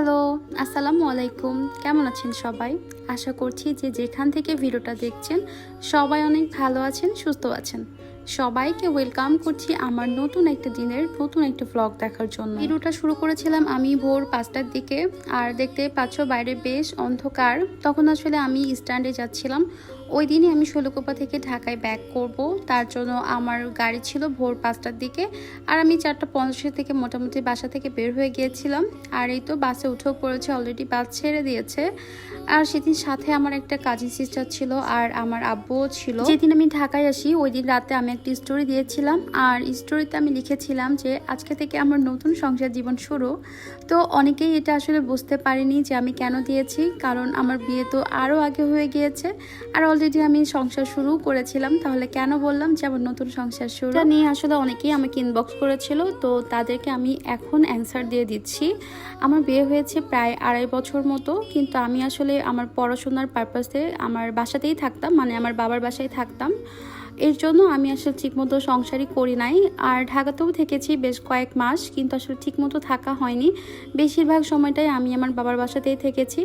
Hello, আসসালামু আলাইকুম। কেমন আছেন সবাই? আশা করছি যে যেখান থেকে ভিডিওটা দেখছেন, সবাই অনেক ভালো আছেন, সুস্থ আছেন। সবাইকে ওয়েলকাম করছি আমার নতুন একটা দিনের, নতুন একটা ব্লগ দেখার জন্য। ভিডিওটা শুরু করেছিলাম আমি ভোর পাঁচটার দিকে, আর দেখতে পাচ্ছ বাইরে বেশ অন্ধকার। তখন আসলে আমি স্ট্যান্ডে যাচ্ছিলাম। ওই দিনই আমি শৈলকোপা থেকে ঢাকায় ব্যাক করব। তার জন্য আমার গাড়ি ছিল ভোর পাঁচটার দিকে। আর আমি চারটা পঞ্চাশের থেকে মোটামুটি বাসা থেকে বের হয়ে গিয়েছিলাম। আর এই তো বাসে উঠেও পড়েছে অলরেডি বাস ছেড়ে দিয়েছে। আর সেদিন সাথে আমার একটা কাজিন সিস্টার ছিল আর আমার আব্বুও ছিল। যেদিন আমি ঢাকায় আসি ওই দিন রাতে আমি একটা স্টোরি দিয়েছিলাম। আর স্টোরিতে আমি লিখেছিলাম যে আজকে থেকে আমার নতুন সংসার জীবন শুরু। তো অনেকেই এটা আসলে বুঝতে পারিনি যে আমি কেন দিয়েছি কারণ আমার বিয়ে তো আরও আগে হয়ে গিয়েছে। আর অলরেডি আমি সংসার শুরু করেছিলাম তাহলে কেন বললাম যে আমার নতুন সংসার শুরু? এটা নিয়ে আসলে অনেকেই আমাকে ইনবক্স করেছিল তো তাদেরকে আমি এখন অ্যান্সার দিয়ে দিচ্ছি। আমার বিয়ে হয়েছে প্রায় আড়াই বছর মতো কিন্তু আমি আসলে আমার পড়াশোনার পারপাসে আমার বাসাতেই থাকতাম মানে আমার বাবার বাসায় থাকতাম। এর জন্য আমি আসলে ঠিকমতো সংসারই করি নাই। আর ঢাকাতেও থেকেছি বেশ কয়েক মাস, কিন্তু আসলে ঠিকমতো থাকা হয়নি। বেশিরভাগ সময়টাই আমি আমার বাবার বাসাতেই থেকেছি।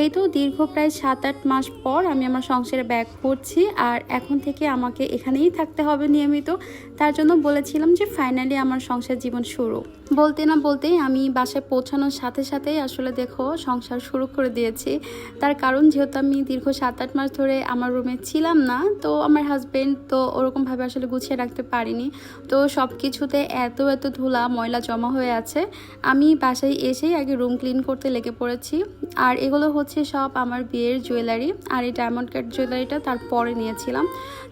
এই তো দীর্ঘ প্রায় সাত আট মাস পর আমি আমার সংসারে ব্যাক করছি। আর এখন থেকে আমাকে এখানেই থাকতে হবে নিয়মিত। তার জন্য বলেছিলাম যে ফাইনালি আমার সংসার জীবন শুরু। বলতে না বলতেই আমি বাসায় পৌঁছানোর সাথে সাথেই আসলে দেখো সংসার শুরু করে দিয়েছি। তার কারণ যেহেতু আমি দীর্ঘ সাত আট মাস ধরে আমার রুমে ছিলাম না, তো আমার হাজব্যান্ড তো ওরকমভাবে আসলে গুছিয়ে রাখতে পারিনি। তো সব কিছুতে এত এত ধুলা, ময়লা জমা হয়ে আছে। আমি বাসায় এসেই আগে রুম ক্লিন করতে লেগে পড়েছি। আর এগুলো হচ্ছে সব আমার বিয়ের জুয়েলারি। আর এই ডায়মন্ড কাট জুয়েলারিটা তারপরে নিয়েছিলাম।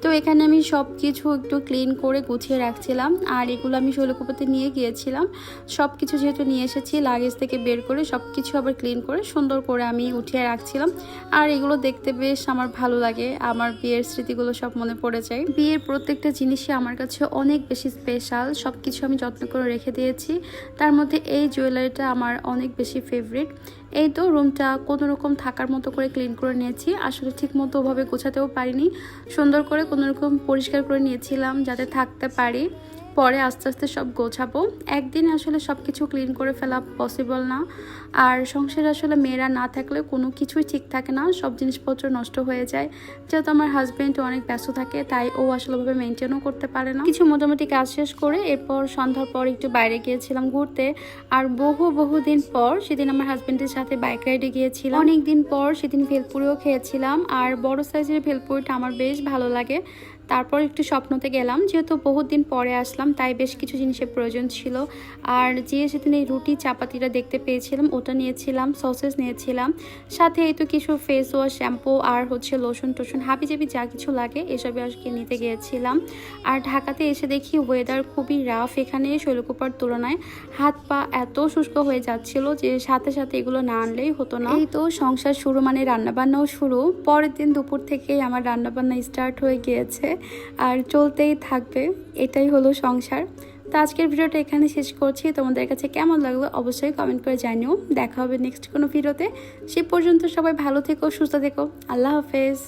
তো এখানে আমি সব কিছু একটু ক্লিন করে গুছিয়ে রাখছিলাম। আর এগুলো আমি শৈলকুপাতে নিয়ে গিয়েছিলাম। সব কিছু যেহেতু নিয়ে এসেছি লাগেজ থেকে বের করে সব কিছু আবার ক্লিন করে সুন্দর করে আমি উঠিয়ে রাখছিলাম। আর এগুলো দেখতে বেশ আমার ভালো লাগে। আমার বিয়ের স্মৃতিগুলো সব মনে পড়ে যায়। বিয়ের প্রত্যেকটা জিনিসই আমার কাছে অনেক বেশি স্পেশাল সব কিছু আমি যত্ন করে রেখে দিয়েছি। তার মধ্যে এই জুয়েলারিটা আমার অনেক বেশি ফেভারিট এই তো রুমটা কোনো রকম থাকার মতো করে ক্লিন করে নিয়েছি, আসলে ঠিক মতো ওভাবে গোছাতেও পারিনি। সুন্দর করে কোনো রকম পরিষ্কার করে নিয়েছিলাম যাতে থাকতে পারি। পরে আস্তে আস্তে সব গোছাবো। একদিন আসলে সব কিছু ক্লিন করে ফেলা পসিবল না। আর সংসারে আসলে মেয়েরা না থাকলে কোনো কিছুই ঠিক থাকে না। সব জিনিসপত্র নষ্ট হয়ে যায়। যেহেতু আমার হাজব্যান্ড অনেক ব্যস্ত থাকে, তাই ও আসলে ভাবে মেনটেনও করতে পারে না। কিছু মোটামুটি কাজ শেষ করে এরপর সন্ধ্যার পর একটু বাইরে গিয়েছিলাম ঘুরতে। আর বহু বহু দিন পর সেদিন আমার হাজব্যান্ডের সাথে বাইক রাইডে গিয়েছিলাম। অনেক দিন পর সেদিন ভেলপুরিও খেয়েছিলাম। আর বড় সাইজের ভেলপুরিটা আমার বেশ ভালো লাগে। তারপর একটু স্বপ্নতে গেলাম, যেহেতু বহুত দিন পরে আসলাম, তাই বেশ কিছু জিনিসের প্রয়োজন ছিল। আর যে সেদিন এই রুটি, চাপাতিটা দেখতে পেয়েছিলাম, ওটা নিয়েছিলাম, সসেস নিয়েছিলাম। সাথে এই তো কিছু ফেস ওয়াশ শ্যাম্পু আর হচ্ছে লোশন টোশন হাবি জাবি যা কিছু লাগে, এসবই আজকে নিতে গিয়েছিলাম। আর ঢাকাতে এসে দেখি ওয়েদার খুবই রাফ এখানে শৈলকুপার তুলনায় হাত পা এত শুষ্ক হয়ে যাচ্ছিল যে সাথে সাথে এগুলো না আনলেই হতো না। এই তো সংসার শুরু মানে রান্নাবান্নাও শুরু। পরের দিন দুপুর থেকেই আমার রান্নাবান্না স্টার্ট হয়ে গিয়েছে। আর চলতেই থাকবে, এটাই হলো সংসার। তো আজকের ভিডিওটা এখানে শেষ করছি। তোমাদের কাছে কেমন লাগল অবশ্যই কমেন্ট করে জানিও। দেখা হবে নেক্সট কোনো ভিডিওতে। সে পর্যন্ত সবাই ভালো থেকো, সুস্থ থেকো। আল্লাহ হাফেজ।